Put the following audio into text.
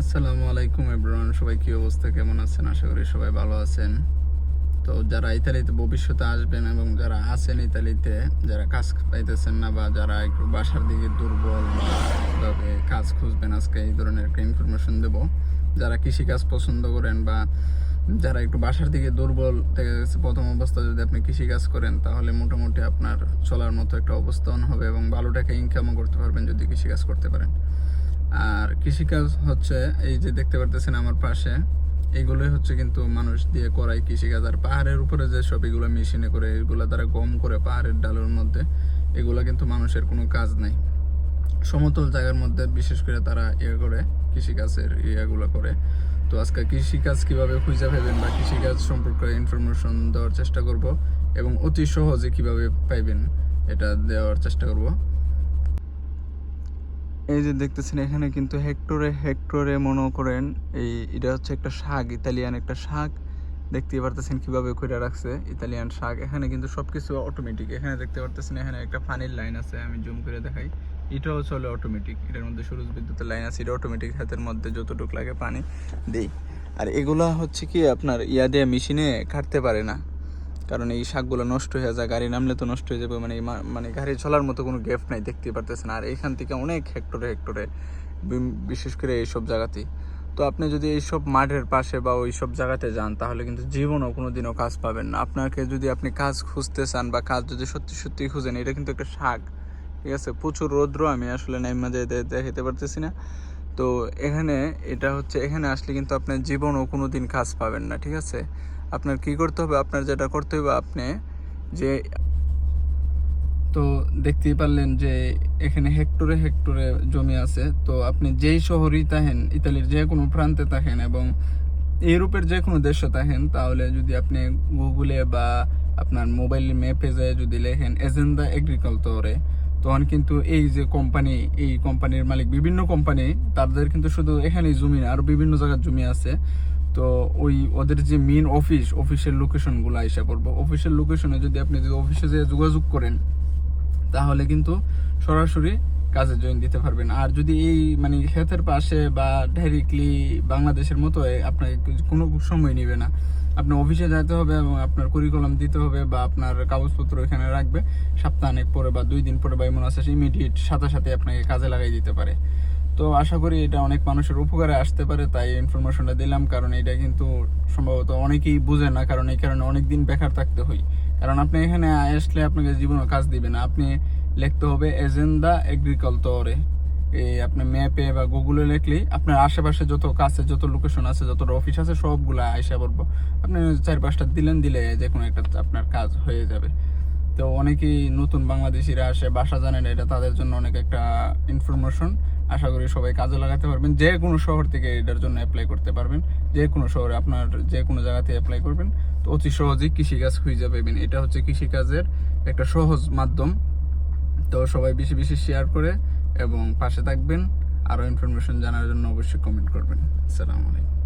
আসসালামু আলাইকুম এভরিওয়ান, সবাই কি অবস্থা, কেমন আছেন? আশা করি সবাই ভালো আছেন। তো যারা ইতালিতে ভবিষ্যতে আসবেন এবং যারা আছেন ইতালিতে, যারা কাজ পাইতেছেন না বা যারা একটু বাসার দিকে দুর্বল বা কীভাবে কাজ খুঁজবেন, আজকে এই ধরনের একটা ইনফরমেশন দেব। যারা কৃষিকাজ পছন্দ করেন বা যারা একটু বাসার দিকে দুর্বল, দেখা গেছে প্রথম অবস্থা যদি আপনি কৃষিকাজ করেন, তাহলে মোটামুটি আপনার চলার মতো একটা অবস্থান হবে এবং ভালো টাকা ইনকামও করতে পারবেন যদি কৃষিকাজ করতে পারেন। আর কৃষিকাজ হচ্ছে, এই যে দেখতে পারতেছেন আমার পাশে, এগুলোই হচ্ছে কিন্তু মানুষ দিয়ে করায় কৃষিকাজ। আর পাহাড়ের উপরে যে সব এগুলো মেশিনে করে, এগুলো তারা গম করে পাহাড়ের ডালের মধ্যে, এগুলো কিন্তু মানুষের কোনো কাজ নাই। সমতল জায়গার মধ্যে বিশেষ করে তারা ইয়ে করে, কৃষিকাজের ইয়েগুলো করে। তো আজকে কৃষিকাজ কীভাবে খুঁজে পাবেন বা কৃষিকাজ সম্পর্কে ইনফরমেশন দেওয়ার চেষ্টা করব এবং অতি সহজে কীভাবে পাইবেন, এটা দেওয়ার চেষ্টা করব। এই যে দেখতেছেন, এখানে কিন্তু হেক্টরে হেক্টরে মনে করেন এই এটা হচ্ছে একটা শাক, ইতালিয়ান একটা শাক। দেখতে পারতেছেন কীভাবে করে রাখছে ইতালিয়ান শাক। এখানে কিন্তু সবকিছু অটোমেটিক এখানে দেখতে পারতেছেন, এখানে একটা পানির লাইন আছে, আমি জুম করে দেখাই। এটাও চলে অটোমেটিক এটার মধ্যে সরুজ বিদ্যুতের লাইন আছে, এটা অটোমেটিক হাতের মধ্যে যতটুকু লাগে পানি দেই। আর এগুলা হচ্ছে কি আপনার ইয়া দিয়ে মেশিনে কাটতে পারে না। কারণ এই শাকগুলো নষ্ট হয়ে যায়, গাড়ি নামলে তো নষ্ট হয়ে যাবে মানে মানে গাড়ি চলার মতো কোনো গ্যাপ নাই, দেখতে পারতেছেন। আর এখান থেকে অনেক হেক্টরে হেক্টরে বিশেষ করে এইসব জায়গাতেই। তো আপনি যদি এইসব মাঠের পাশে বা ওই সব জায়গাতে যান, তাহলে কিন্তু জীবনও কোনো দিনও কাজ পাবেন না। আপনাকে যদি আপনি কাজ খুঁজতে চান বা কাজ যদি সত্যি সত্যি খুঁজেন, এটা কিন্তু একটা শাক, ঠিক আছে? প্রচুর রৌদ্র, আমি আসলে নাইমা দেখাতে পারতেছি না। তো এখানে, এটা হচ্ছে, এখানে আসলে কিন্তু আপনার জীবনও কোনো দিন কাজ পাবেন না, ঠিক আছে? আপনার কি করতে হবে? আপনার যেটা করতে হবে আপনি যে তো দেখতেই পারলেন যে এখানে হেক্টরে হেক্টরে জমি আছে। তো আপনি যেই শহরেই থাকেন, ইতালির যে কোনো প্রান্তে থাকেন এবং ইউরোপের যে কোনো দেশে থাকেন, তাহলে যদি আপনি গুগলে বা আপনার মোবাইল ম্যাপে যায় যদি লেখেন এজেন্ডা এগ্রিকালচারে, তখন কিন্তু এই যে কোম্পানি এই কোম্পানির মালিক বিভিন্ন কোম্পানি তাদের কিন্তু শুধু এখানেই জমি না, আরও বিভিন্ন জায়গার জমি আছে। তো ওই ওদের যে মেন অফিস অফিসের লোকেশনগুলো আইসা পড়ব। অফিসের লোকেশনে যদি আপনি যদি অফিসে যেয়ে যোগাযোগ করেন, তাহলে কিন্তু সরাসরি কাজে জয়েন দিতে পারবেন। আর যদি এই মানে ক্ষেতের পাশে বা ডাইরেক্টলি বাংলাদেশের মতো আপনাকে কোনো সময় নেবে না। আপনার অফিসে যেতে হবে এবং আপনার কুরিকুলাম দিতে হবে বা আপনার কাগজপত্র এখানে রাখবে। সপ্তাহানেক পরে বা দুই দিন পরে বা এমন আছে ইমিডিয়েট সাথে সাথে আপনাকে কাজে লাগাই দিতে পারে। তো আশা করি এটা অনেক মানুষের উপকারে আসতে পারে, তাই ইনফরমেশনটা দিলাম। কারণ এটা কিন্তু সম্ভবত অনেকেই বুঝে না, কারণ এই কারণে অনেক দিন বেকার থাকতে হয় কারণ আপনি এখানে আসলে আপনাকে জীবনে কাজ দিবে না। আপনি লিখতে হবে এজেন্ডা এগ্রিকালচারে। এই আপনি ম্যাপে বা গুগলে লিখলেই আপনার আশেপাশে যত কাছে যত লোকেশন আছে যত অফিস আছে, সবগুলা আইসা পড়ব। আপনি চার পাঁচটা দিলেন, দিলে যে কোনো একটা আপনার কাজ হয়ে যাবে। তো অনেকেই নতুন বাংলাদেশিরা আসে, বাসা জানেন এটা তাদের জন্য অনেক একটা ইনফরমেশন আশা করি সবাই কাজে লাগাতে পারবেন। যে কোনো শহর থেকে এটার জন্য অ্যাপ্লাই করতে পারবেন। যে কোনো শহরে আপনার যে কোনো জায়গাতে অ্যাপ্লাই করবেন। তো অতি সহজেই কৃষিকাজ খুঁজে পাবেন এটা হচ্ছে কৃষিকাজের একটা সহজ মাধ্যম। তো সবাই বেশি বেশি শেয়ার করে এবং পাশে থাকবেন। আরও ইনফরমেশন জানার জন্য অবশ্যই কমেন্ট করবেন। আসসালামু আলাইকুম।